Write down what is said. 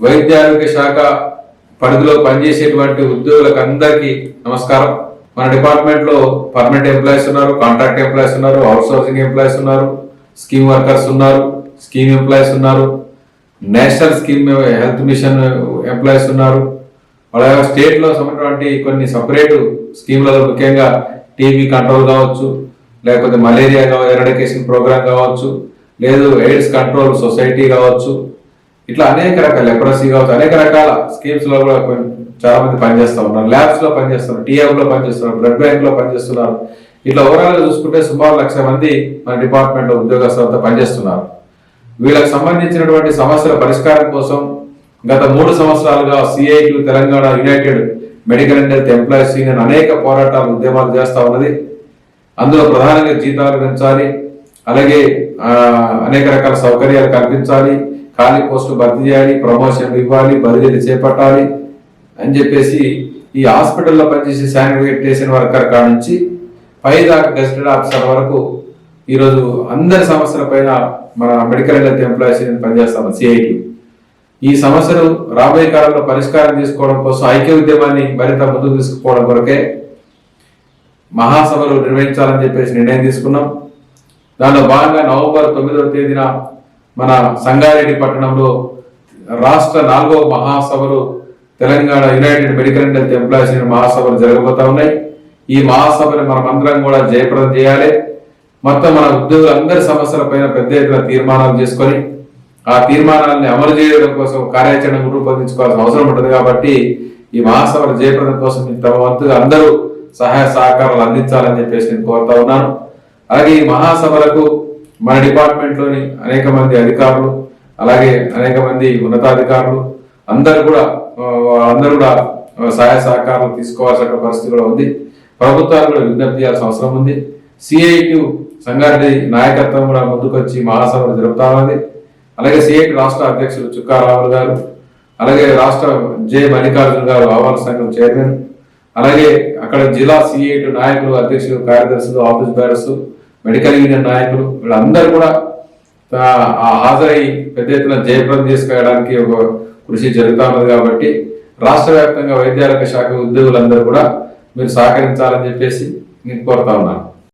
వైద్య ఆరోగ్య శాఖ పరిధిలో పనిచేసేటువంటి ఉద్యోగులకు అందరికీ నమస్కారం. మన డిపార్ట్మెంట్లో పర్మనెంట్ ఎంప్లాయీస్ ఉన్నారు కాంట్రాక్ట్ ఎంప్లాయీస్ ఉన్నారు అవుట్ సోర్సింగ్ ఎంప్లాయీస్ ఉన్నారు స్కీమ్ వర్కర్స్ ఉన్నారు స్కీమ్ ఎంప్లాయీస్ ఉన్నారు national scheme health mission employees ఉన్నారు. అలాగే స్టేట్లో ఉన్నటువంటి కొన్ని సపరేట్ స్కీమ్లలో ముఖ్యంగా టీబీ కంట్రోల్ కావచ్చు లేకపోతే మలేరియా ఎరడికేషన్ ప్రోగ్రామ్ కావచ్చు లేదు ఎయిడ్స్ కంట్రోల్ సొసైటీ కావచ్చు ఇట్లా అనేక రకాల లెప్రసీ కావచ్చు అనేక రకాల స్కీమ్స్లో కూడా చాలా మంది పనిచేస్తూ ఉన్నారు. ల్యాబ్స్లో పనిచేస్తున్నారు టీఎం లో పనిచేస్తున్నారు బ్లడ్ బ్యాంక్లో పనిచేస్తున్నారు. ఇట్లా ఓవరాల్గా చూసుకుంటే సుమారు లక్ష మంది మన డిపార్ట్మెంట్లో ఉద్యోగస్తులతో పనిచేస్తున్నారు. వీళ్ళకి సంబంధించినటువంటి సమస్యల పరిష్కారం కోసం గత మూడు సంవత్సరాలుగా CIT Telangana united medical and health employees union అనేక పోరాటాలు ఉద్యమాలు చేస్తా ఉన్నది. అందులో ప్రధానంగా జీతాలు పెంచాలి అలాగే అనేక రకాల సౌకర్యాలు కల్పించాలి ఖాళీ పోస్టులు భర్తీ చేయాలి ప్రమోషన్ ఇవ్వాలి బదిలీలు చేపట్టాలి అని చెప్పేసి ఈ హాస్పిటల్లో పనిచేసే శానిటేషన్ వర్కర్ కాడ నుంచి పై దాకా గెస్టెడ్ ఆఫీసర్ వరకు ఈరోజు అందరి సమస్యల పైన మన మెడికల్ హెల్త్ ఎంప్లాయీస్ పనిచేస్తాం సిఐటి ఈ సమస్యలు రాబోయే కాలంలో పరిష్కారం చేసుకోవడం కోసం ఐక్య ఉద్యమాన్ని మరింత ముందుకు తీసుకుపోవడం కొరకే మహాసభలు నిర్వహించాలని చెప్పేసి నిర్ణయం తీసుకున్నాం. దానిలో భాగంగా నవంబర్ తొమ్మిదవ తేదీన మన సంగారెడ్డి పట్టణంలో రాష్ట్ర నాలుగో మహాసభలు Telangana united medical and health employees union మహాసభలు జరగబోతా ఉన్నాయి. ఈ మహాసభను మనమందరం కూడా జయప్రదం చేయాలి. మొత్తం మన ఉద్యోగులందరి సమస్యలపైన పెద్ద ఎత్తున తీర్మానాలు చేసుకొని ఆ తీర్మానాలని అమలు చేయడం కోసం కార్యాచరణ రూపొందించుకోవాల్సిన అవసరం ఉంటుంది కాబట్టి ఈ మహాసభల జయప్రదం కోసం తమ వంతుగా అందరూ సహాయ సహకారాలు అందించాలని చెప్పేసి నేను కోరుతా ఉన్నాను. అలాగే ఈ మహాసభలకు మన డిపార్ట్మెంట్లోని అనేక మంది అధికారులు అలాగే అనేక మంది ఉన్నతాధికారులు అందరు కూడా అందరూ కూడా సహాయ సహకారం తీసుకోవాల్సిన పరిస్థితి కూడా ఉంది. ప్రభుత్వాలు కూడా విజ్ఞప్తి చేయాల్సిన అవసరం ఉంది. సిఐటి సంగారెడ్డి నాయకత్వం కూడా ముందుకొచ్చి మహాసభలు జరుపుతా ఉంది. అలాగే సిఐటి రాష్ట్ర అధ్యక్షులు చుక్కారావులు గారు అలాగే రాష్ట్ర జె మల్లికార్జున గారు ఆహ్వాన సంఘం చైర్మన్ అలాగే అక్కడ జిల్లా సిఐటి నాయకులు అధ్యక్షులు కార్యదర్శులు ఆఫీస్ బేరర్స్ మెడికల్ యూనియన్ నాయకులు వీళ్ళందరూ కూడా ఆ, హాజరై పెద్ద ఎత్తున జయప్రదం చేసుకోవడానికి ఒక కృషి జరుగుతున్నది కాబట్టి రాష్ట్ర వ్యాప్తంగా వైద్యారోగ్య శాఖ ఉద్యోగులందరూ కూడా మీరు సహకరించాలని చెప్పేసి నేను కోరుతా ఉన్నాను.